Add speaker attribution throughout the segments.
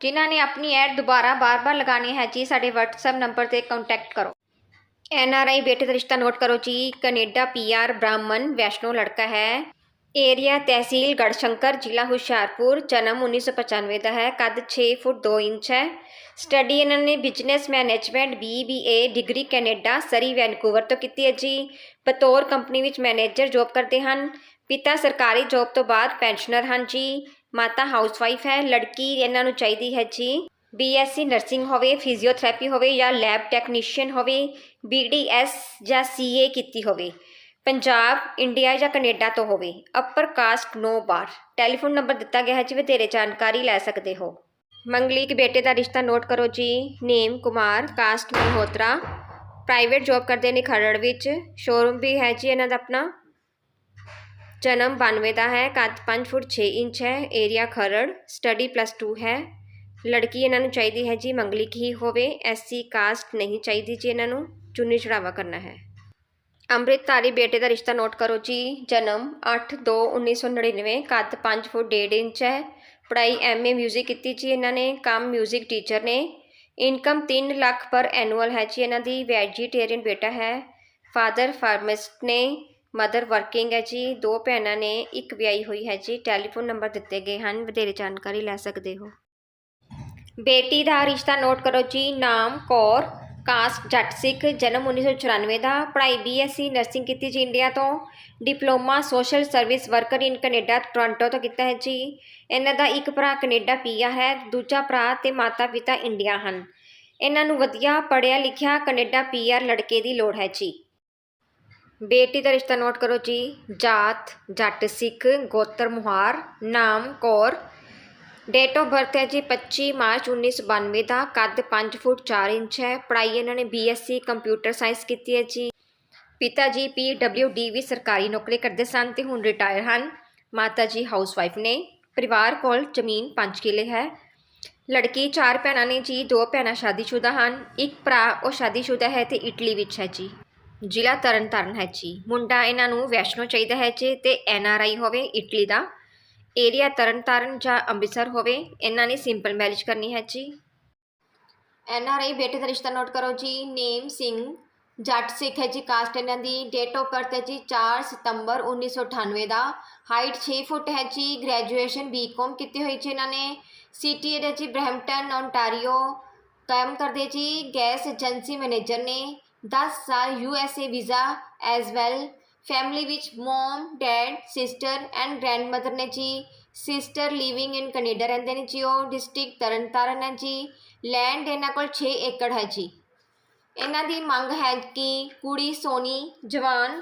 Speaker 1: ਜਿਨ੍ਹਾਂ ਨੇ ਆਪਣੀ ਐਡ ਦੁਬਾਰਾ ਬਾਰ-ਬਾਰ ਲਗਾਣੀ ਹੈ ਜੀ, ਸਾਡੇ WhatsApp ਨੰਬਰ ਤੇ ਕੰਟੈਕਟ ਕਰੋ। ਐਨ ਆਰ ਆਈ ਬੇਟੇ ਦਾ ਰਿਸ਼ਤਾ ਨੋਟ ਕਰੋ ਜੀ, ਕੈਨੇਡਾ ਪੀਆਰ ਬ੍ਰਾਹਮਣ, ਵੈਸ਼ਨੋ ਲੜਕਾ ਹੈ। ਏਰੀਆ ਤਹਿਸੀਲ ਗੜਸ਼ੰਕਰ, ਜ਼ਿਲ੍ਹਾ ਹੁਸ਼ਿਆਰਪੁਰ, ਜਨਮ 1995 ਦਾ ਹੈ, ਕੱਦ 6 ਫੁੱਟ 2 ਇੰਚ ਹੈ। ਸਟੱਡੀ ਇਹਨਾਂ ਨੇ business management BBA degree Canada, Surrey Vancouver ਤੋਂ ਕੀਤੀ ਹੈ ਜੀ। ਬਤੌਰ ਕੰਪਨੀ ਵਿੱਚ ਮੈਨੇਜਰ ਜੌਬ ਕਰਦੇ ਹਨ। ਪਿਤਾ ਸਰਕਾਰੀ ਜੌਬ ਤੋਂ ਬਾਅਦ ਪੈਨਸ਼ਨਰ ਹਨ ਜੀ। ਮਾਤਾ ਹਾਊਸਵਾਈਫ ਹੈ, ਲੜਕੀ ਇਹਨਾਂ ਨੂੰ ਚਾਹੀਦੀ ਹੈ ਜੀ। ਬੀਐਸਸੀ ਨਰਸਿੰਗ ਹੋਵੇ, ਫਿਜ਼ੀਓਥੈਰੇਪੀ ਹੋਵੇ ਜਾਂ ਲੈਬ ਟੈਕਨੀਸ਼ੀਅਨ ਹੋਵੇ ਬੀਡੀਐਸ ਜਾਂ ਸੀਏ ਕੀਤੀ ਹੋਵੇ। ਪੰਜਾਬ ਇੰਡੀਆ ਜਾਂ ਕੈਨੇਡਾ ਤੋਂ ਹੋਵੇ। Upper caste no bar telephone number ਦਿੱਤਾ ਗਿਆ ਹੈ ਜੀ ਵਧੇਰੇ ਜਾਣਕਾਰੀ ਲੈ ਸਕਦੇ ਹੋ। ਮੰਗਲੀਕ ਬੇਟੇ ਦਾ ਰਿਸ਼ਤਾ ਨੋਟ ਕਰੋ ਜੀ। Name Kumar caste Malhotra. Private job ਕਰਦੇ ਨੇ ਖਰੜ ਵਿੱਚ। ਸ਼ੋਰੂਮ ਵੀ ਹੈ ਜੀ ਇਹਨਾਂ ਦਾ ਆਪਣਾ। ਜਨਮ 92 ਦਾ ਹੈ ਕੱਦ 5 ਫੁੱਟ 6 ਇੰਚ ਹੈ ਏਰੀਆ ਖਰੜ ਸਟੱਡੀ ਪਲੱਸ 2 ਹੈ ਲੜਕੀ ਇਹਨਾਂ ਨੂੰ ਚਾਹੀਦੀ ਹੈ ਜੀ ਮੰਗਲਿਕ ਹੀ ਹੋਵੇ ਐਸਸੀ ਕਾਸਟ ਨਹੀਂ ਚਾਹੀਦੀ ਜੀ ਇਹਨਾਂ ਨੂੰ ਚੁੰਨੀ ਚੜਾਵਾ ਕਰਨਾ ਹੈ ਅੰਮ੍ਰਿਤਧਾਰੀ ਬੇਟੇ ਦਾ ਰਿਸ਼ਤਾ ਨੋਟ ਕਰੋ ਜੀ ਜਨਮ 8/2/1999 ਕੱਦ 5 ਫੁੱਟ 1.5 ਇੰਚ ਹੈ ਪੜ੍ਹਾਈ ਐਮਏ 뮤직 ਕੀਤੀ ਜੀ ਇਹਨਾਂ ਨੇ ਕੰਮ 뮤직 ਟੀਚਰ ਨੇ ਇਨਕਮ 3 ਲੱਖ ਪਰ ਐਨੂਅਲ ਹੈ ਜੀ ਇਹਨਾਂ ਦੀ ਵੈਜੀਟੇਰੀਅਨ ਬੇਟਾ ਹੈ ਫਾਦਰ ਫਾਰਮਿਸਟ ਨੇ ਮਦਰ ਵਰਕਿੰਗ ਹੈ ਜੀ, ਦੋ ਭੈਣਾਂ ਨੇ, ਇੱਕ ਵਿਆਹੀ ਹੋਈ ਹੈ ਜੀ, ਟੈਲੀਫੋਨ ਨੰਬਰ ਦਿੱਤੇ ਗਏ ਹਨ, ਵਧੇਰੇ ਜਾਣਕਾਰੀ ਲੈ ਸਕਦੇ ਹੋ। ਬੇਟੀ ਦਾ ਰਿਸ਼ਤਾ ਨੋਟ ਕਰੋ ਜੀ, ਨਾਮ ਕੌਰ, ਕਾਸਟ ਜੱਟ ਸਿੱਖ, ਜਨਮ 1994 ਦਾ, ਪੜ੍ਹਾਈ ਬੀਐਸਸੀ ਨਰਸਿੰਗ ਕੀਤੀ ਜੀ ਇੰਡੀਆ ਤੋਂ, diploma social service worker in Canada, Toronto ਤੋਂ ਕੀਤਾ ਹੈ ਜੀ। ਇਹਨਾਂ ਦਾ ਇੱਕ ਭਰਾ ਕੈਨੇਡਾ ਪੀਆ ਹੈ, ਦੂਜਾ ਭਰਾ ਤੇ ਮਾਤਾ ਪਿਤਾ ਇੰਡੀਆ ਹਨ। ਇਹਨਾਂ ਨੂੰ ਵਧੀਆ ਪੜ੍ਹਿਆ ਲਿਖਿਆ ਕੈਨੇਡਾ ਪੀਆਰ ਲੜਕੇ ਦੀ ਲੋੜ ਹੈ ਜੀ। ਬੇਟੀ ਦਾ ਰਿਸ਼ਤਾ ਨੋਟ ਕਰੋ ਜੀ। ਜਾਤ, ਜੱਟ, ਸਿੱਖ, ਗੋਤਰ, ਮੁਹਾਰ, ਨਾਮ, ਕੌਰ। ਡੇਟ ਆਫ ਬਰਥ ਹੈ ਜੀ 25 ਮਾਰਚ 1992 ਦਾ। ਕੱਦ 5 ਫੁੱਟ 4 ਇੰਚ ਹੈ। ਪੜ੍ਹਾਈ ਇਹਨਾਂ ਨੇ ਬੀਐਸਸੀ ਕੰਪਿਊਟਰ ਸਾਇੰਸ ਕੀਤੀ ਹੈ ਜੀ। ਪਿਤਾ ਜੀ ਪੀਡਬਲਯੂਡੀ ਵੀ ਸਰਕਾਰੀ ਨੌਕਰੀ ਕਰਦੇ ਸਨ ਤੇ ਹੁਣ ਰਿਟਾਇਰ ਹਨ। ਮਾਤਾ ਜੀ ਹਾਊਸਵਾਈਫ ਨੇ। ਪਰਿਵਾਰ ਕੋਲ ਜ਼ਮੀਨ 5 ਕਿੱਲੇ ਹੈ। ਲੜਕੀ ਚਾਰ ਭੈਣਾਂ ਨੇ ਜੀ। ਦੋ ਭੈਣਾਂ ਸ਼ਾਦੀशुदा ਹਨ। ਇੱਕ ਭਰਾ ਉਹ ਸ਼ਾਦੀशुदा ਹੈ ਤੇ ਇਟਲੀ ਵਿੱਚ ਹੈ ਜੀ। ਜ਼ਿਲ੍ਹਾ ਤਰਨਤਾਰਨ ਹੈ ਜੀ। ਮੁੰਡਾ ਇਹਨਾਂ ਨੂੰ ਵੈਸ਼ਨੋ ਚਾਹੀਦਾ ਹੈ ਜੀ ਤੇ ਆਈ ਹੋਵੇ, ਇਟਲੀ ਦਾ। ਏਰੀਆ ਤਰਨਤਾਰਨ ਜਾਂ ਅੰਮ੍ਰਿਤਸਰ ਹੋਵੇ, ਇਹਨਾਂ ਨੇ ਸਿੰਪਲ ਮੈਰਿਜ ਕਰਨੀ ਹੈ ਜੀ। ਐੱਨ ਆਰ ਆਈ ਬੇਟੇ ਦਾ ਰਿਸ਼ਤਾ ਨੋਟ ਕਰੋ ਜੀ। ਨੇਮ ਸਿੰਘ, ਜੱਟ ਸਿੱਖ ਹੈ ਜੀ, ਕਾਸਟ ਇਹਨਾਂ ਦੀ। ਡੇਟ ਆਫ ਬਰਥ ਹੈ ਜੀ 4 ਸਤੰਬਰ 1998 ਦਾ। ਹਾਈਟ 6 ਫੁੱਟ ਹੈ ਜੀ, ਗ੍ਰੈਜੂਏਸ਼ਨ ਬੀਕਾਮ ਕੀਤੀ ਹੋਈ ਜੀ ਇਹਨਾਂ ਨੇ। ਸਿਟੀ ਹੈ ਜੀ ਬ੍ਰੈਂਪਟਨ ਓਨਟਾਰੀਓ ਕੰਮ ਕਰਦੇ ਜੀ, ਗੈਸ ਏਜੰਸੀ ਮੈਨੇਜਰ ਨੇ। 10 ਸਾਲ A visa as well. Family ਵਿੱਚ mum, dad, sister and grandmother ਨੇ ਜੀ। ਸਿਸਟਰ ਲਿਵਿੰਗ ਇਨ ਕੈਨੇਡਾ ਰਹਿੰਦੇ ਨੇ ਜੀ ਉਹ। ਡਿਸਟ੍ਰਿਕਟ ਤਰਨਤਾਰਨ ਹੈ ਜੀ। ਲੈਂਡ ਇਹਨਾਂ ਕੋਲ 6 ਏਕੜ ਹੈ ਜੀ। ਇਹਨਾਂ ਦੀ ਮੰਗ ਹੈ ਕਿ ਕੁੜੀ ਸੋਨੀ, ਜਵਾਨ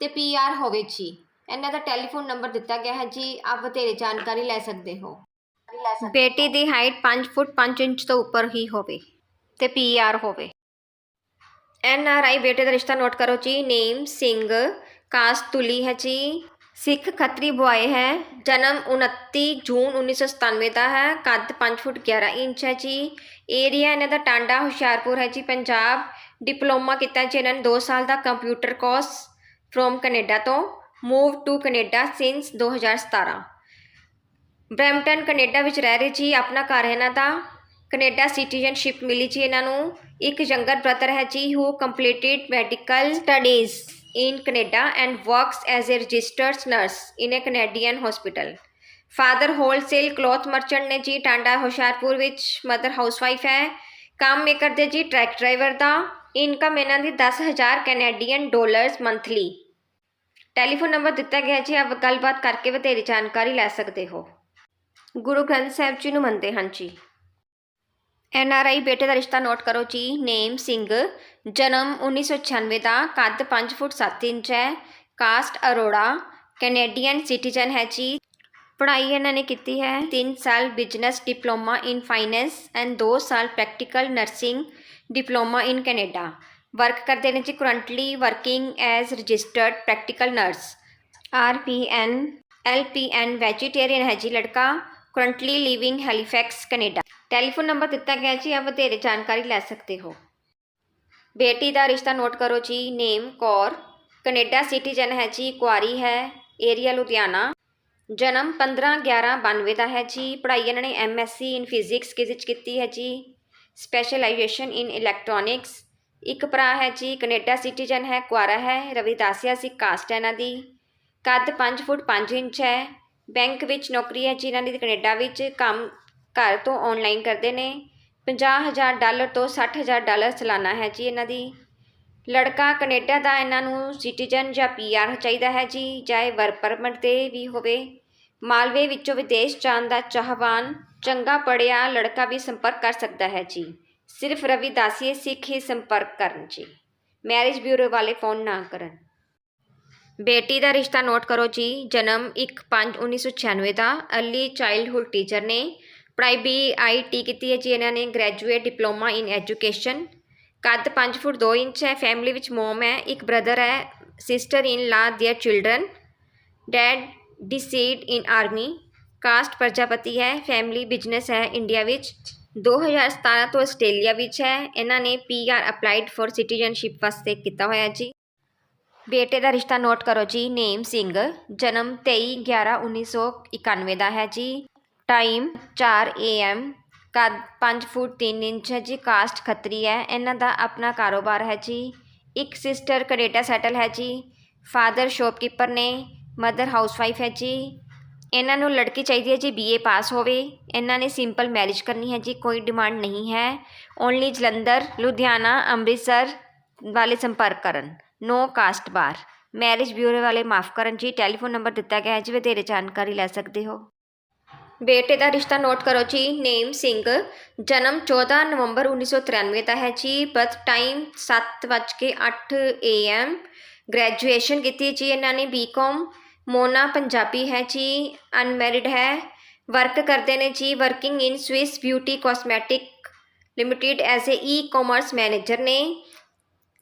Speaker 1: ਤੇ ਪੀਆਰ ਹੋਵੇ ਜੀ। ਇਹਨਾਂ ਦਾ ਟੈਲੀਫੋਨ ਨੰਬਰ ਦਿੱਤਾ ਗਿਆ ਹੈ ਜੀ। ਆਪ ਬਥੇਰੇ ਜਾਣਕਾਰੀ ਲੈ ਸਕਦੇ ਹੋ। ਬੇਟੀ ਦੀ ਹਾਈਟ 5 ਫੁੱਟ 5 ਇੰਚ ਤੋਂ ਉੱਪਰ ਹੀ ਹੋਵੇ ਤੇ ਪੀਆਰ ਹੋਵੇ। ਐਨ ਆਰ ਆਈ ਬੇਟੇ ਦਾ ਰਿਸ਼ਤਾ ਨੋਟ ਕਰੋ ਜੀ। ਨੇਮ ਸਿੰਘ, ਕਾਸਟ ਤੁਲੀ ਹੈ ਜੀ। ਸਿੱਖ ਖੱਤਰੀ ਬੁਆਏ ਹੈ। ਜਨਮ 29 ਜੂਨ 1997 ਦਾ ਹੈ। ਕੱਦ 5 ਫੁੱਟ 11 ਇੰਚ ਹੈ ਜੀ। ਏਰੀਆ ਇਹਨਾਂ ਦਾ ਟਾਂਡਾ, ਹੁਸ਼ਿਆਰਪੁਰ ਹੈ ਜੀ। ਪੰਜਾਬ, ਡਿਪਲੋਮਾ ਕੀਤਾ ਜੀ ਇਹਨਾਂ ਨੇ 2 ਸਾਲ ਦਾ ਕੰਪਿਊਟਰ ਕੋਰਸ ਫਰੋਮ ਕੈਨੇਡਾ ਤੋਂ। Move to Canada since 2017 Brampton, Canada ਵਿੱਚ ਰਹਿ ਰਹੇ ਜੀ। ਆਪਣਾ ਘਰ ਹੈ ਇਹਨਾਂ ਦਾ। ਕੈਨੇਡਾ ਸਿਟੀਜ਼ਨਸ਼ਿਪ ਮਿਲੀ ਜੀ ਇਹਨਾਂ ਨੂੰ। ਇੱਕ ਯੰਗਰ ਬ੍ਰਦਰ ਹੈ ਜੀ who completed medical studies in Canada and works as a registered nurse in a Canadian hospital father wholesale cloth merchant ਨੇ ਜੀ, ਟਾਂਡਾ ਹੁਸ਼ਿਆਰਪੁਰ ਵਿੱਚ ਮਦਰ ਹਾਊਸਵਾਈਫ ਹੈ। ਕੰਮ ਇਹ ਕਰਦੇ ਜੀ ਟਰੈਕ ਡਰਾਈਵਰ ਦਾ। ਇਨਕਮ ਇਹਨਾਂ ਦੀ 10000 Canadian dollars monthly telephone number ਦਿੱਤਾ ਗਿਆ ਜੀ, ਆਪ ਗੱਲਬਾਤ ਕਰਕੇ ਵਧੇਰੇ ਜਾਣਕਾਰੀ ਲੈ ਸਕਦੇ ਹੋ। ਗੁਰੂ ਗ੍ਰੰਥ ਸਾਹਿਬ ਜੀ ਨੂੰ ਮੰਨਦੇ ਹਨ ਜੀ। ਐਨ ਆਰ ਆਈ ਬੇਟੇ ਦਾ ਰਿਸ਼ਤਾ ਨੋਟ ਕਰੋ ਜੀ। ਨੇਮ ਸਿੰਘ। ਜਨਮ 1996 ਦਾ, ਕੱਦ 5 ਫੁੱਟ 7 ਇੰਚ ਹੈ। ਕਾਸਟ ਅਰੋੜਾ। ਕੈਨੇਡੀਅਨ ਸਿਟੀਜ਼ਨ ਹੈ ਜੀ। ਪੜ੍ਹਾਈ ਇਹਨਾਂ ਨੇ ਕੀਤੀ ਹੈ। 3 ਸਾਲ business diploma in finance and 2 ਸਾਲ practical nursing diploma in Canada. Work ਕਰਦੇ ਨੇ ਜੀ currently working as registered practical nurse. R P N, L P N vegetarian ਹੈ ਜੀ ਲੜਕਾ। Currently living Halifax Canada. Telephone number ਦਿੱਤਾ ਗਿਆ ਜੀ ਆਪ ਵਧੇਰੇ ਜਾਣਕਾਰੀ ਲੈ ਸਕਦੇ ਹੋ। ਬੇਟੀ ਦਾ ਰਿਸ਼ਤਾ ਨੋਟ ਕਰੋ ਜੀ, ਨੇਮ ਕੌਰ, ਕੈਨੇਡਾ ਸਿਟੀਜ਼ਨ ਹੈ ਜੀ, ਕੁਆਰੀ ਹੈ, ਏਰੀਆ ਲੁਧਿਆਣਾ। ਜਨਮ 15 11 92 ਦਾ ਹੈ ਜੀ, ਪੜ੍ਹਾਈ ਇਹਨਾਂ ਨੇ ਐਮਐਸਸੀ ਇਨ ਫਿਜ਼ਿਕਸ ਵਿੱਚ ਕੀਤੀ ਹੈ ਜੀ? ਸਪੈਸ਼ਲਾਈਜੇਸ਼ਨ ਇਨ ਇਲੈਕਟ੍ਰੋਨਿਕਸ ਇੱਕ ਭਰਾ ਹੈ ਜੀ, ਕੈਨੇਡਾ ਸਿਟੀਜ਼ਨ ਹੈ, ਕੁਆਰਾ ਹੈ, ਰਵਿਦਾਸੀਆ ਸੀ, ਕਾਸਟ ਹੈ ਇਹਨਾਂ ਦੀ। ਕੱਦ 5 ਫੁੱਟ 5 ਇੰਚ ਹੈ। ਬੈਂਕ ਵਿੱਚ ਨੌਕਰੀ ਹੈ ਜੀ ਇਹਨਾਂ ਦੀ ਕੈਨੇਡਾ ਵਿੱਚ, ਕੰਮ ਘਰ ਤੋਂ ਆਨਲਾਈਨ ਕਰਦੇ ਨੇ। 50000 ਡਾਲਰ ਤੋਂ 60000 ਡਾਲਰ ਸਾਲਾਨਾ ਹੈ ਜੀ ਇਹਨਾਂ ਦੀ। ਲੜਕਾ ਕੈਨੇਡਾ ਦਾ ਇਹਨਾਂ ਨੂੰ ਸਿਟੀਜ਼ਨ ਜਾਂ ਪੀਆਰ ਚਾਹੀਦਾ ਹੈ ਜੀ, ਚਾਹੇ ਵਰਕ ਪਰਮਿਟ ਤੇ ਵੀ ਹੋਵੇ। ਮਾਲਵੇ ਵਿੱਚੋਂ ਵਿਦੇਸ਼ ਜਾਣ ਦਾ ਚਾਹਵਾਨ ਚੰਗਾ ਪੜਿਆ ਲੜਕਾ ਵੀ ਸੰਪਰਕ ਕਰ ਸਕਦਾ ਹੈ ਜੀ। ਸਿਰਫ ਰਵਿਦਾਸੀਏ ਸਿੱਖ ਹੀ ਸੰਪਰਕ ਕਰਨ ਜੀ। ਮੈਰਿਜ ਬਿਊਰੋ ਵਾਲੇ ਫੋਨ ਨਾ ਕਰਨ। ਬੇਟੀ ਦਾ ਰਿਸ਼ਤਾ ਨੋਟ ਕਰੋ ਜੀ, ਜਨਮ 1/5/1996 ਦਾ ਅਰਲੀ ਚਾਈਲਡਹੁੱਡ ਟੀਚਰ ਨੇ ਪੜ੍ਹਾਈ ਟੀ ਕੀਤੀ ਹੈ ਜੀ, ਇਹਨਾਂ ਨੇ ਗ੍ਰੈਜੂਏਟ ਡਿਪਲੋਮਾ ਇਨ ਐਜੂਕੇਸ਼ਨ ਕੱਦ 5 ਫੁੱਟ 2 ਇੰਚ ਹੈ ਫੈਮਿਲੀ ਵਿੱਚ ਮੋਮ ਹੈ, ਇੱਕ ਬ੍ਰਦਰ ਹੈ sister in law their children dad deceased in army caste Prajapati ਹੈ ਫੈਮਿਲੀ ਬਿਜ਼ਨਸ ਹੈ ਇੰਡੀਆ ਵਿੱਚ। 2017 ਤੋਂ ਆਸਟ੍ਰੇਲੀਆ ਵਿੱਚ ਹੈ, ਇਹਨਾਂ ਨੇ P R applied for citizenship ਵਾਸਤੇ ਕੀਤਾ ਹੋਇਆ ਜੀ। ਬੇਟੇ ਦਾ ਰਿਸ਼ਤਾ ਨੋਟ ਕਰੋ ਜੀ, ਨੇਮ ਸਿੰਘ, ਜਨਮ 23 11 1991 ਦਾ ਹੈ ਜੀ। ਟਾਈਮ 4 ਏਐਮ ਕੱਦ ਪੰਜ ਫੁੱਟ ਤਿੰਨ ਇੰਚ ਹੈ ਜੀ, ਕਾਸਟ ਖੱਤਰੀ ਹੈ। ਇਹਨਾਂ ਦਾ ਆਪਣਾ ਕਾਰੋਬਾਰ ਹੈ ਜੀ। ਇੱਕ ਸਿਸਟਰ ਕੈਨੇਡਾ ਸੈਟਲ ਹੈ ਜੀ। ਫਾਦਰ ਸ਼ੋਪਕੀਪਰ ਨੇ, ਮਦਰ ਹਾਊਸਵਾਈਫ ਹੈ ਜੀ। ਇਹਨਾਂ ਨੂੰ ਲੜਕੀ ਚਾਹੀਦੀ ਹੈ ਜੀ ਬੀਏ ਪਾਸ ਹੋਵੇ। ਇਹਨਾਂ ਨੇ ਸਿੰਪਲ ਮੈਰਿਜ ਕਰਨੀ ਹੈ ਜੀ, ਕੋਈ ਡਿਮਾਂਡ ਨਹੀਂ ਹੈ। ਓਨਲੀ ਜਲੰਧਰ, ਲੁਧਿਆਣਾ, ਅੰਮ੍ਰਿਤਸਰ ਵਾਲੇ ਸੰਪਰਕ ਕਰਨ। No caste bar marriage bureau ਵਾਲੇ ਮਾਫ ਕਰਨ ਜੀ। ਟੈਲੀਫੋਨ ਨੰਬਰ ਦਿੱਤਾ ਗਿਆ ਹੈ ਜੀ, ਵਧੇਰੇ ਜਾਣਕਾਰੀ ਲੈ ਸਕਦੇ ਹੋ। ਬੇਟੇ ਦਾ ਰਿਸ਼ਤਾ ਨੋਟ ਕਰੋ ਜੀ ਨੇਮ ਸਿੰਘ ਜਨਮ 14 ਨਵੰਬਰ 1993 ਦਾ ਹੈ ਜੀ ਬਰਥ ਟਾਈਮ 7:08 ਏਐਮ ਗ੍ਰੈਜੂਏਸ਼ਨ ਕੀਤੀ ਜੀ ਇਹਨਾਂ ਨੇ ਬੀਕਾਮ ਮੋਨਾ ਪੰਜਾਬੀ ਹੈ ਜੀ ਅਨਮੈਰਿਡ ਹੈ ਵਰਕ ਕਰਦੇ ਨੇ ਜੀ working in Swiss beauty cosmetic limited as a E commerce manager ਨੇ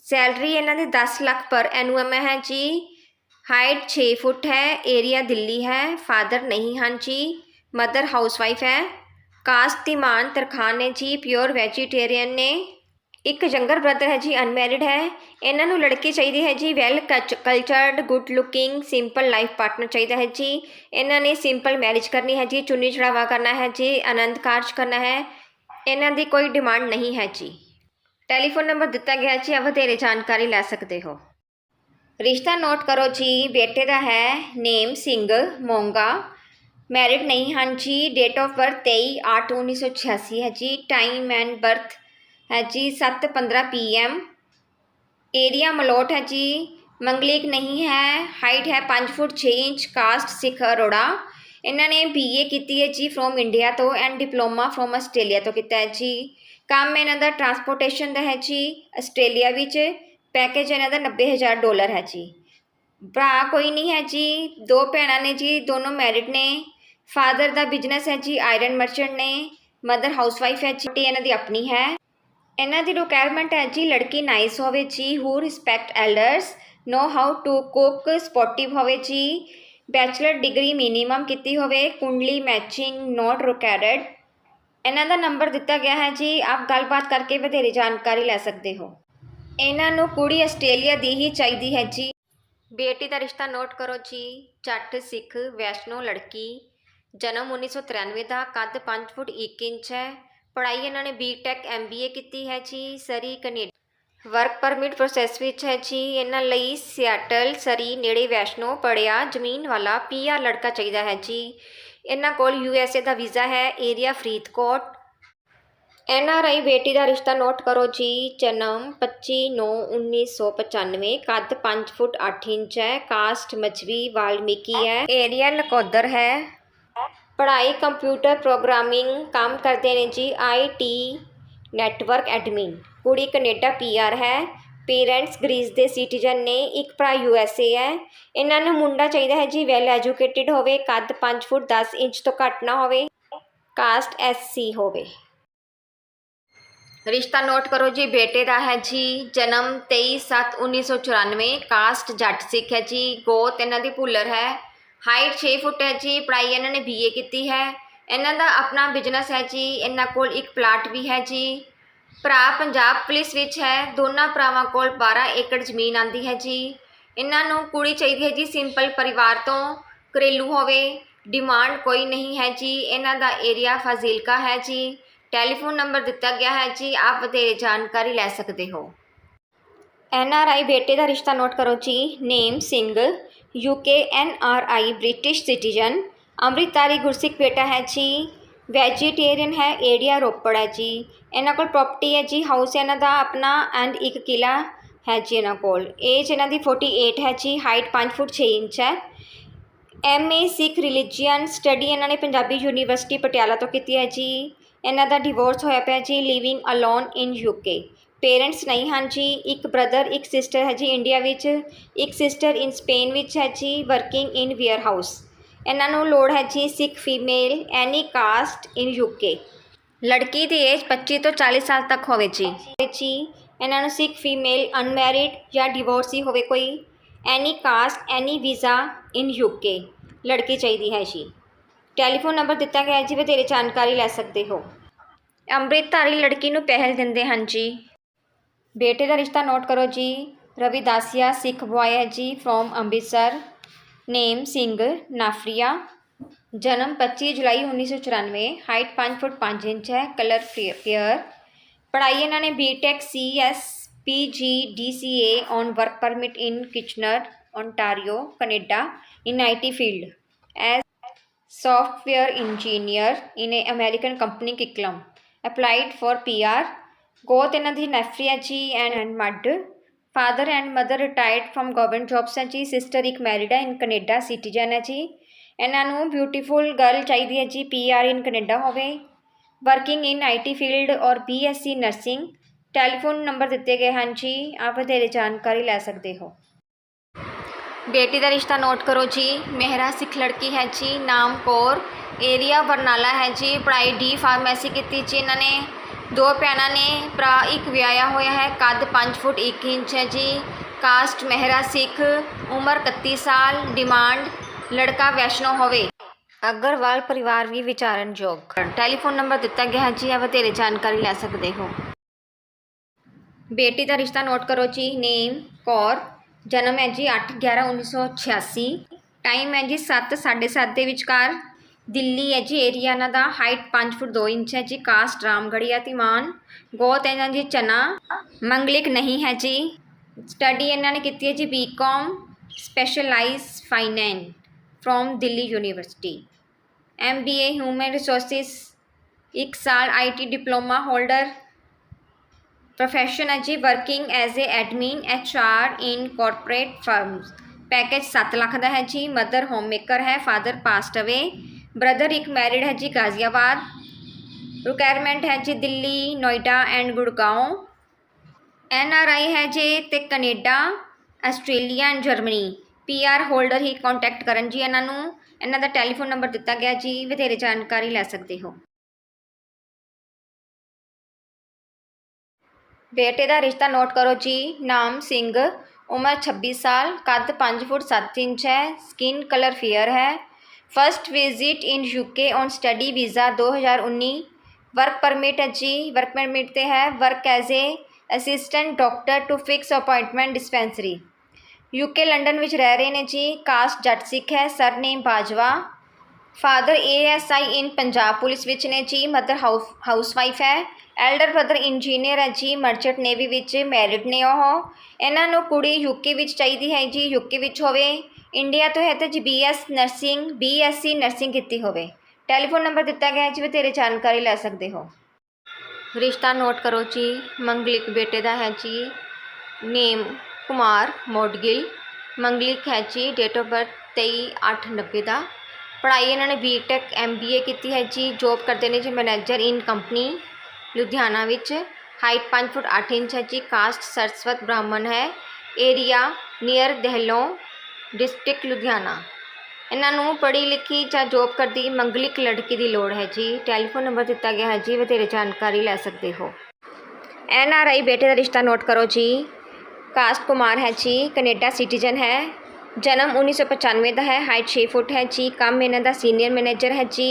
Speaker 1: ਸੈਲਰੀ ਇਹਨਾਂ ਦੀ 10 ਲੱਖ ਪਰ ਐਨੂਅਮ ਹੈ ਜੀ ਹਾਈਟ 6 ਫੁੱਟ ਹੈ ਏਰੀਆ ਦਿੱਲੀ ਹੈ ਫਾਦਰ ਨਹੀਂ ਹਨ ਜੀ ਮਦਰ ਹਾਊਸਵਾਈਫ ਹੈ। ਕਾਸਟ ਤਿਮਾਨ ਤਰਖਾਨ ਨੇ ਜੀ ਪਿਓਰ ਵੈਜੀਟੇਰੀਅਨ ਨੇ। ਇੱਕ ਜੰਗਰ ਬ੍ਰਦਰ ਹੈ ਜੀ, ਅਨਮੈਰਿਡ ਹੈ। ਇਹਨਾਂ ਨੂੰ ਲੜਕੀ ਚਾਹੀਦੀ ਹੈ ਜੀ। Well cultured, good looking, simple life partner ਚਾਹੀਦਾ ਹੈ ਜੀ। ਇਹਨਾਂ ਨੇ ਸਿੰਪਲ ਮੈਰਿਜ ਕਰਨੀ ਹੈ ਜੀ, ਚੁੰਨੀ ਚੜਾਵਾ ਕਰਨਾ ਹੈ ਜੀ, ਆਨੰਦ ਕਾਰਜ ਕਰਨਾ ਹੈ। ਇਹਨਾਂ ਦੀ ਕੋਈ ਡਿਮਾਂਡ ਨਹੀਂ ਹੈ ਜੀ। ਟੈਲੀਫੋਨ ਨੰਬਰ ਦਿੱਤਾ ਗਿਆ ਜੀ ਆਪ ਵਧੇਰੇ ਜਾਣਕਾਰੀ ਲੈ ਸਕਦੇ ਹੋ। ਰਿਸ਼ਤਾ ਨੋਟ ਕਰੋ ਜੀ, ਬੇਟੇ ਦਾ ਹੈ, ਨੇਮ ਸਿੰਘ ਮੋਂਗਾ। ਮੈਰਿਡ ਨਹੀਂ ਹਨ ਜੀ। ਡੇਟ ਆਫ ਬਰਥ 23 8 1986 ਹੈ ਜੀ। ਟਾਈਮ ਐਂਡ ਬਰਥ ਹੈ ਜੀ 7:15 ਪੀਐਮ ਏਰੀਆ ਮਲੋਟ ਹੈ ਜੀ। ਮੰਗਲਿਕ ਨਹੀਂ ਹੈ। ਹਾਈਟ ਹੈ 5 foot 6 inch. Caste Sikh Arora. ਇਹਨਾਂ ਨੇ ਬੀਏ ਕੀਤੀ ਹੈ ਜੀ ਫਰੋਮ ਇੰਡੀਆ ਤੋਂ ਐਂਡ ਡਿਪਲੋਮਾ ਫਰੋਮ ਆਸਟ੍ਰੇਲੀਆ ਤੋਂ ਕੀਤਾ ਹੈ ਜੀ। ਕੰਮ ਇਹਨਾਂ ਦਾ ਟਰਾਂਸਪੋਰਟੇਸ਼ਨ ਦਾ ਹੈ ਜੀ। ਆਸਟ੍ਰੇਲੀਆ ਵਿੱਚ। ਪੈਕੇਜ ਇਹਨਾਂ ਦਾ 90000 ਡਾਲਰ ਹੈ ਜੀ। ਭਰਾ ਕੋਈ ਨਹੀਂ ਹੈ ਜੀ। ਦੋ ਭੈਣਾਂ ਨੇ ਜੀ, ਦੋਨੋਂ ਮੈਰਿਡ ਨੇ। ਫਾਦਰ ਦਾ ਬਿਜ਼ਨਸ ਹੈ ਜੀ ਆਇਰਨ ਮਰਚੈਂਟ ਨੇ। ਮਦਰ ਹਾਊਸਵਾਈਫ ਹੈ ਜੀ ਇਹਨਾਂ ਦੀ ਆਪਣੀ ਹੈ। ਇਹਨਾਂ ਦੀ ਰਿਕੁਆਇਰਮੈਂਟ ਹੈ ਜੀ, ਲੜਕੀ ਨਾਈਸ ਹੋਵੇ ਜੀ who respect elders know how to cook sportive ਹੋਵੇ ਜੀ। ਬੈਚਲਰ ਡਿਗਰੀ ਮਿਨੀਮਮ ਕੀਤੀ ਹੋਵੇ, ਕੁੰਡਲੀ ਮੈਚਿੰਗ ਨੋਟ ਰਿਕੁਆਇਰਡ ਇਹਨਾਂ ਦਾ ਨੰਬਰ ਦਿੱਤਾ ਗਿਆ ਹੈ ਜੀ, ਆਪ ਗੱਲਬਾਤ ਕਰਕੇ ਵਧੇਰੇ ਜਾਣਕਾਰੀ ਲੈ ਸਕਦੇ ਹੋ। ਇਹਨਾਂ ਨੂੰ ਕੁੜੀ ਆਸਟ੍ਰੇਲੀਆ ਦੀ ਹੀ ਚਾਹੀਦੀ ਹੈ ਜੀ। ਬੇਟੀ ਦਾ ਰਿਸ਼ਤਾ ਨੋਟ ਕਰੋ ਜੀ। ਜੱਟ, ਸਿੱਖ, ਵੈਸ਼ਨੋ, ਲੜਕੀ। ਜਨਮ 1993 ਦਾ ਕੱਦ 5 ਫੁੱਟ 1 ਇੰਚ ਹੈ। ਪੜ੍ਹਾਈ ਇਹਨਾਂ ਨੇ ਬੀਟੈਕ ਐਮਬੀਏ ਕੀਤੀ ਹੈ ਜੀ, Surrey Canada. Work permit process ਵਿੱਚ ਹੈ ਜੀ। ਇਹਨਾਂ ਲਈ ਸਿਆਟਲ ਸਰੀ, ਨੇੜੇ ਵੈਸ਼ਨੋ ਪੜਿਆ ਜ਼ਮੀਨ ਵਾਲਾ ਪੀਆਰ ਲੜਕਾ ਚਾਹੀਦਾ ਹੈ ਜੀ। ਇਹਨਾਂ ਕੋਲ ਯੂਐਸਏ ਦਾ ਵੀਜ਼ਾ ਹੈ area Faridkot. N R I ਬੇਟੀ ਦਾ ਰਿਸ਼ਤਾ ਨੋਟ ਕਰੋ ਜੀ, ਜਨਮ 25 9 1995 ਕੱਦ 5 ਫੁੱਟ 8 ਇੰਚ ਹੈ, ਕਾਸਟ ਮਛਵੀ ਵਾਲਮੀਕੀ ਹੈ। ਏਰੀਆ ਨਕੋਦਰ ਹੈ। ਪੜ੍ਹਾਈ ਕੰਪਿਊਟਰ ਪ੍ਰੋਗਰਾਮਿੰਗ ਕੰਮ ਕਰਦੇ ਨੇ ਜੀ, ਆਈ ਟੀ ਨੈਟਵਰਕ ਐਡਮਿਨ। ਕੁੜੀ ਕੈਨੇਡਾ ਪੀਆਰ ਹੈ। ਪੇਰੈਂਟਸ ਗ੍ਰੀਸ ਦੇ ਸਿਟੀਜ਼ਨ ਨੇ, ਇੱਕ ਭਰਾ ਯੂ ਐਸ ਏ ਹੈ। ਇਹਨਾਂ ਨੂੰ ਮੁੰਡਾ ਚਾਹੀਦਾ ਹੈ ਜੀ, ਵੈਲ ਐਜੂਕੇਟਿਡ ਹੋਵੇ, ਕੱਦ 5 ਫੁੱਟ 10 ਇੰਚ ਤੋਂ ਘੱਟ ਨਾ ਹੋਵੇ, ਕਾਸਟ ਐਸ ਸੀ ਹੋਵੇ। ਰਿਸ਼ਤਾ ਨੋਟ ਕਰੋ ਜੀ, ਬੇਟੇ ਦਾ ਹੈ ਜੀ, ਜਨਮ 23/7/1994 ਕਾਸਟ ਜੱਟ ਸਿੱਖ ਹੈ ਜੀ, ਗੋਤ ਇਹਨਾਂ ਦੀ ਭੁੱਲਰ ਹੈ। ਹਾਈਟ 6 ਫੁੱਟ ਹੈ ਜੀ, ਪੜ੍ਹਾਈ ਇਹਨਾਂ ਨੇ ਬੀਏ ਕੀਤੀ ਹੈ। ਇਹਨਾਂ ਦਾ ਆਪਣਾ ਬਿਜ਼ਨਸ ਹੈ ਜੀ, ਇਹਨਾਂ ਕੋਲ ਇੱਕ ਪਲਾਟ ਵੀ ਹੈ ਜੀ। ਭਰਾ ਪੰਜਾਬ ਪੁਲਿਸ ਵਿੱਚ ਹੈ, ਦੋਨਾਂ ਭਰਾਵਾਂ ਕੋਲ 12 ਏਕੜ ਜ਼ਮੀਨ ਆਂਦੀ ਹੈ ਜੀ। ਇਹਨਾਂ ਨੂੰ ਕੁੜੀ ਚਾਹੀਦੀ ਹੈ ਜੀ ਸਿੰਪਲ ਪਰਿਵਾਰ ਤੋਂ ਘਰੇਲੂ ਹੋਵੇ। ਡਿਮਾਂਡ ਕੋਈ ਨਹੀਂ ਹੈ ਜੀ, ਇਹਨਾਂ ਦਾ ਏਰੀਆ ਫਾਜ਼ਿਲਕਾ ਹੈ ਜੀ। ਟੈਲੀਫੋਨ ਨੰਬਰ ਦਿੱਤਾ ਗਿਆ ਹੈ ਜੀ, ਆਪ ਵਧੇਰੇ ਜਾਣਕਾਰੀ ਲੈ ਸਕਦੇ ਹੋ। ਐਨ ਆਰ ਆਈ ਬੇਟੇ ਦਾ ਰਿਸ਼ਤਾ ਨੋਟ ਕਰੋ ਜੀ, name Singh UK N R I British citizen, Amritdhari Gursikh ਬੇਟਾ ਹੈ ਜੀ, ਵੈਜੀਟੇਰੀਅਨ ਹੈ, ਏਰੀਆ ਰੋਪੜ ਹੈ ਜੀ। ਇਹਨਾਂ ਕੋਲ ਪ੍ਰਾਪਰਟੀ ਹੈ ਜੀ ਹਾਊਸ ਇਹਨਾਂ ਦਾ ਆਪਣਾ ਐਂਡ ਇੱਕ ਕਿਲਾ ਹੈ ਜੀ ਇਹਨਾਂ ਕੋਲ। ਏਜ ਇਹਨਾਂ ਦੀ 48 ਹੈ ਜੀ ਹਾਈਟ 5 ਫੁੱਟ 6 ਇੰਚ ਹੈ। M A Sikh religion study ਇਹਨਾਂ ਨੇ ਪੰਜਾਬੀ ਯੂਨੀਵਰਸਿਟੀ ਪਟਿਆਲਾ ਤੋਂ ਕੀਤੀ ਹੈ ਜੀ। ਇਹਨਾਂ ਦਾ ਡਿਵੋਰਸ ਹੋਇਆ ਪਿਆ ਜੀ living alone in UK parents ਨਹੀਂ ਹਨ ਜੀ, ਇੱਕ ਬ੍ਰਦਰ ਇੱਕ ਸਿਸਟਰ ਹੈ ਜੀ ਇੰਡੀਆ ਵਿੱਚ, ਇੱਕ ਸਿਸਟਰ ਇਨ ਸਪੇਨ ਵਿੱਚ ਹੈ ਜੀ ਵਰਕਿੰਗ ਇਨ ਵੇਅਰ ਹਾਊਸ ਇਹਨਾਂ ਨੂੰ ਲੋੜ ਹੈ ਜੀ, Sikh female any caste in UK ਲੜਕੀ ਦੀ ਏਜ 25 ਤੋਂ 40 ਸਾਲ ਤੱਕ ਹੋਵੇ ਜੀ। ਜੀ, ਇਹਨਾਂ ਨੂੰ ਸਿੱਖ ਫੀਮੇਲ ਅਨਮੈਰਿਡ ਜਾਂ ਡਿਵੋਰਸੀ ਹੋਵੇ ਕੋਈ any caste any visa in UK ਲੜਕੀ ਚਾਹੀਦੀ ਹੈ ਜੀ। ਟੈਲੀਫੋਨ ਨੰਬਰ ਦਿੱਤਾ ਗਿਆ ਹੈ ਜੀ ਵਧੇਰੇ ਜਾਣਕਾਰੀ ਲੈ ਸਕਦੇ ਹੋ। ਅੰਮ੍ਰਿਤਧਾਰੀ ਲੜਕੀ ਨੂੰ ਪਹਿਲ ਦਿੰਦੇ ਹਨ ਜੀ। ਬੇਟੇ ਦਾ ਰਿਸ਼ਤਾ ਨੋਟ ਕਰੋ ਜੀ। ਰਵਿਦਾਸੀਆ ਸਿੱਖ ਬੁਆਏ ਹੈ ਜੀ ਫਰੋਮ ਅੰਮ੍ਰਿਤਸਰ। ਨੇਮ ਸਿੰਘ, ਨਾਫਰੀਆ। ਜਨਮ 25 ਜੁਲਾਈ 1994 ਹਾਈਟ 5 ਫੁੱਟ 5 ਇੰਚ ਹੈ ਕਲਰ ਫੇਅਰ ਪੜ੍ਹਾਈ ਇਹਨਾਂ ਨੇ BTech CS PG DCA on work permit in Kitchener ontario Canada in IT field as software engineer in a American company Kiklam applied for PR ਗੋਤ ਇਹਨਾਂ ਦੀ ਨੈਫਰੀ ਹੈ ਜੀ and and mud father and mother retired from government jobs ਹੈ ਜੀ sister ਇੱਕ married ਹੈ ਇਨ Canada citizen ਹੈ ਜੀ ਇਹਨਾਂ ਨੂੰ ਬਿਊਟੀਫੁਲ ਗਰਲ ਚਾਹੀਦੀ ਹੈ ਜੀ ਪੀਆਰ ਇਨ ਕੈਨੇਡਾ ਹੋਵੇ working in IT field or BSc nursing telephone number ਦਿੱਤੇ ਗਏ ਹਨ ਜੀ। ਆਪ ਵਧੇਰੇ ਜਾਣਕਾਰੀ ਲੈ ਸਕਦੇ ਹੋ। ਬੇਟੀ ਦਾ ਰਿਸ਼ਤਾ ਨੋਟ ਕਰੋ ਜੀ। ਮਹਿਰਾ ਸਿੱਖ ਲੜਕੀ ਹੈ ਜੀ, ਨਾਮ ਕੌਰ। ਏਰੀਆ ਬਰਨਾਲਾ ਹੈ ਜੀ। ਪੜ੍ਹਾਈ ਡੀ ਫਾਰਮੇਸੀ ਕੀਤੀ ਜੀ ਇਹਨਾਂ ਨੇ। ਦੋ ਭੈਣਾਂ ਨੇ, ਭਰਾ ਇੱਕ ਵਿਆਹਿਆ ਹੋਇਆ ਹੈ, ਕੱਦ 5 ਫੁੱਟ 1 ਇੰਚ ਹੈ ਜੀ। ਕਾਸਟ ਮਹਿਰਾ ਸਿੱਖ, ਉਮਰ 31 ਸਾਲ, ਡਿਮਾਂਡ ਲੜਕਾ ਵੈਸ਼ਨੋ ਹੋਵੇ। ਅਗਰਵਾਲ ਪਰਿਵਾਰ ਵੀ ਵਿਚਾਰਨਯੋਗ। ਟੈਲੀਫੋਨ ਨੰਬਰ ਦਿੱਤਾ ਗਿਆ ਹੈ ਜੀ ਆ ਵਧੇਰੇ ਜਾਣਕਾਰੀ ਲੈ ਸਕਦੇ ਹੋ। ਬੇਟੀ ਦਾ ਰਿਸ਼ਤਾ ਨੋਟ ਕਰੋ ਜੀ, ਨੇਮ ਕੌਰ। ਜਨਮ ਹੈ ਜੀ 8 11 1986 ਟਾਈਮ ਹੈ ਜੀ 7 7:30 ਦੇ ਵਿਚਕਾਰ। ਦਿੱਲੀ ਹੈ ਜੀ ਏਰੀਆ ਇਹਨਾਂ ਦਾ ਹਾਈਟ 5 ਫੁੱਟ 2 ਇੰਚ ਹੈ ਜੀ, ਕਾਸਟ ਰਾਮਗੜੀਆ ਤਿਮਾਨ ਗੋਤ ਇਹਨਾਂ ਦੀ ਚਨਾ। ਮੰਗਲਿਕ ਨਹੀਂ ਹੈ ਜੀ। ਸਟੱਡੀ ਇਹਨਾਂ ਨੇ ਕੀਤੀ ਹੈ ਜੀ BCom specialise finance from Delhi university. MBA human resources ਇੱਕ ਸਾਲ ਆਈਟੀ ਡਿਪਲੋਮਾ ਹੋਲਡਰ। Profession ਹੈ ਜੀ working as a admin HR in corporate firms package 7 lakh ਦਾ ਹੈ ਜੀ ਮਦਰ ਹੋਮ ਮੇਕਰ ਹੈ ਫਾਦਰ ਪਾਸਟ ਅਵੇ ਬ੍ਰਦਰ ਇੱਕ ਮੈਰਿਡ ਹੈ ਜੀ, ਗਾਜ਼ੀਆਬਾਦ. ਰਿਕੁਆਇਰਮੈਂਟ ਹੈ ਜੀ, Delhi, Noida and Gurgaon N R I ਹੈ ਜੀ ਤੇ Canada, Australia and Germany. P R holder he contact ਕਰਨ ਜੀ ਇਹਨਾਂ ਨੂੰ। ਇਹਨਾਂ ਦਾ ਟੈਲੀਫੋਨ ਨੰਬਰ ਦਿੱਤਾ ਗਿਆ ਜੀ, ਵਧੇਰੇ ਜਾਣਕਾਰੀ ਲੈ ਸਕਦੇ ਹੋ। ਬੇਟੇ ਦਾ ਰਿਸ਼ਤਾ ਨੋਟ ਕਰੋ ਜੀ, ਨਾਮ ਸਿੰਘ, ਉਮਰ 26 ਸਾਲ, ਕੱਦ 5 ਫੁੱਟ 7 ਇੰਚ ਹੈ ਸਕਿਨ ਕਲਰ ਫੇਅਰ ਹੈ। First visit in UK on study visa 2019 work permit ਹੈ ਜੀ ਵਰਕ ਪਰਮਿਟ ਤੇ ਹੈ। Work as a assistant doctor to fix appointment dispensary UK London ਵਿੱਚ ਰਹਿ ਰਹੇ ਨੇ ਜੀ ਕਾਸਟ ਜੱਟ ਸਿੱਖ ਹੈ surname Bajwa. Father ASI in Punjab police ਵਿੱਚ ਨੇ ਜੀ ਮਦਰ ਹਾਊਸ ਹਾਊਸਵਾਈਫ ਹੈ। ਐਲਡਰ ਬ੍ਰਦਰ ਇੰਜੀਨੀਅਰ ਹੈ ਜੀ ਮਰਚੈਂਟ ਨੇਵੀ ਵਿੱਚ ਮੈਰਿਡ ਨੇ ਉਹ। ਇਹਨਾਂ ਨੂੰ ਕੁੜੀ ਯੂਕੇ ਵਿੱਚ ਚਾਹੀਦੀ ਹੈ ਜੀ ਯੂਕੇ ਵਿੱਚ ਹੋਵੇ। ਇੰਡੀਆ ਤੋਂ ਹੈ ਤਾਂ ਜੀ ਬੀਐਸ ਨਰਸਿੰਗ ਬੀਐਸਸੀ ਨਰਸਿੰਗ ਕੀਤੀ ਹੋਵੇ। ਟੈਲੀਫੋਨ ਨੰਬਰ ਦਿੱਤਾ ਗਿਆ ਹੈ ਜੀ ਬਥੇਰੇ ਜਾਣਕਾਰੀ ਲੈ ਸਕਦੇ ਹੋ। ਰਿਸ਼ਤਾ ਨੋਟ ਕਰੋ ਜੀ, ਮੰਗਲਿਕ ਬੇਟੇ ਦਾ ਹੈ ਜੀ। ਨੇਮ ਕੁਮਾਰ ਮੋਡਗਿਲ। ਮੰਗਲਿਕ ਹੈ ਜੀ ਡੇਟ ਆਫ ਬਰਥ 23 8 90 ਦਾ। ਪੜ੍ਹਾਈ ਇਹਨਾਂ ਨੇ ਬੀਟੈਕ ਐਮਬੀਏ ਕੀਤੀ ਹੈ ਜੀ ਜੋਬ ਕਰਦੇ ਨੇ ਜੀ ਮੈਨੇਜਰ ਇਨ ਕੰਪਨੀ ਲੁਧਿਆਣਾ ਵਿੱਚ। ਹਾਈਟ 5 ਫੁੱਟ 8 ਇੰਚ ਹੈ ਜੀ ਕਾਸਟ ਸਰਸਵਤ ਬ੍ਰਾਹਮਣ ਹੈ। Area near Dehlon district Ludhiana. ਇਹਨਾਂ ਨੂੰ ਪੜ੍ਹੀ ਲਿਖੀ ਜਾਂ ਜੋਬ ਕਰਦੀ ਮੰਗਲਿਕ ਲੜਕੀ ਦੀ ਲੋੜ ਹੈ ਜੀ। ਟੈਲੀਫੋਨ ਨੰਬਰ ਦਿੱਤਾ ਗਿਆ ਹੈ ਜੀ ਵਧੇਰੇ ਜਾਣਕਾਰੀ ਲੈ ਸਕਦੇ ਹੋ। ਐਨ ਆਰ ਆਈ ਬੇਟੇ ਦਾ ਰਿਸ਼ਤਾ ਨੋਟ ਕਰੋ ਜੀ। ਕਾਸਟ ਕੁਮਾਰ ਹੈ ਜੀ ਕੈਨੇਡਾ ਸਿਟੀਜ਼ਨ ਹੈ। ਜਨਮ 1995 ਦਾ ਹੈ ਹਾਈਟ 6 ਫੁੱਟ ਹੈ ਜੀ। ਕੰਮ ਇਹਨਾਂ ਦਾ ਸੀਨੀਅਰ ਮੈਨੇਜਰ ਹੈ ਜੀ।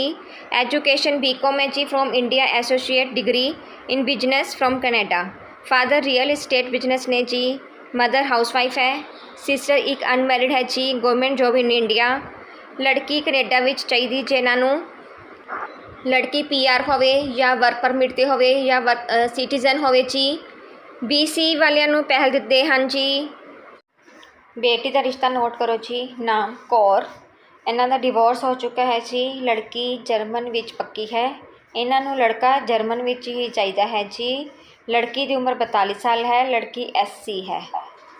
Speaker 1: ਐਜੂਕੇਸ਼ਨ ਬੀਕਾਮ ਹੈ ਜੀ from India associate degree in business from Canada father real estate business ਨੇ ਜੀ। ਮਦਰ ਹਾਊਸਵਾਈਫ ਹੈ। ਸਿਸਟਰ ਇੱਕ ਅਨਮੈਰਿਡ ਹੈ ਜੀ। ਗਵਰਨਮੈਂਟ ਜੋਬ ਇਨ ਇੰਡੀਆ ਲੜਕੀ ਕੈਨੇਡਾ ਵਿੱਚ ਚਾਹੀਦੀ ਜੇ ਇਹਨਾਂ ਨੂੰ। ਲੜਕੀ ਪੀਆਰ ਹੋਵੇ ਜਾਂ ਵਰਕ ਪਰਮਿਟ ਤੇ ਹੋਵੇ ਜਾਂ ਸਿਟੀਜ਼ਨ ਹੋਵੇ ਜੀ। ਬੀਸੀ ਵਾਲਿਆਂ ਨੂੰ ਪਹਿਲ ਦਿੱਤੇ ਹਨ ਜੀ। ਬੇਟੀ ਦਾ ਰਿਸ਼ਤਾ ਨੋਟ ਕਰੋ ਜੀ, ਨਾਮ ਕੌਰ। ਇਹਨਾਂ ਦਾ ਡਿਵੋਰਸ ਹੋ ਚੁੱਕਾ ਹੈ ਜੀ, ਲੜਕੀ ਜਰਮਨ ਵਿੱਚ ਪੱਕੀ ਹੈ। ਇਹਨਾਂ ਨੂੰ ਲੜਕਾ ਜਰਮਨ ਵਿੱਚ ਹੀ ਚਾਹੀਦਾ ਹੈ ਜੀ। ਲੜਕੀ ਦੀ ਉਮਰ 42 ਸਾਲ ਹੈ, ਲੜਕੀ ਐਸਸੀ ਹੈ।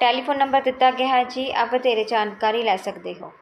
Speaker 1: ਟੈਲੀਫੋਨ ਨੰਬਰ ਦਿੱਤਾ ਗਿਆ ਹੈ ਜੀ, ਆਪ ਵਧੇਰੇ ਜਾਣਕਾਰੀ ਲੈ ਸਕਦੇ ਹੋ।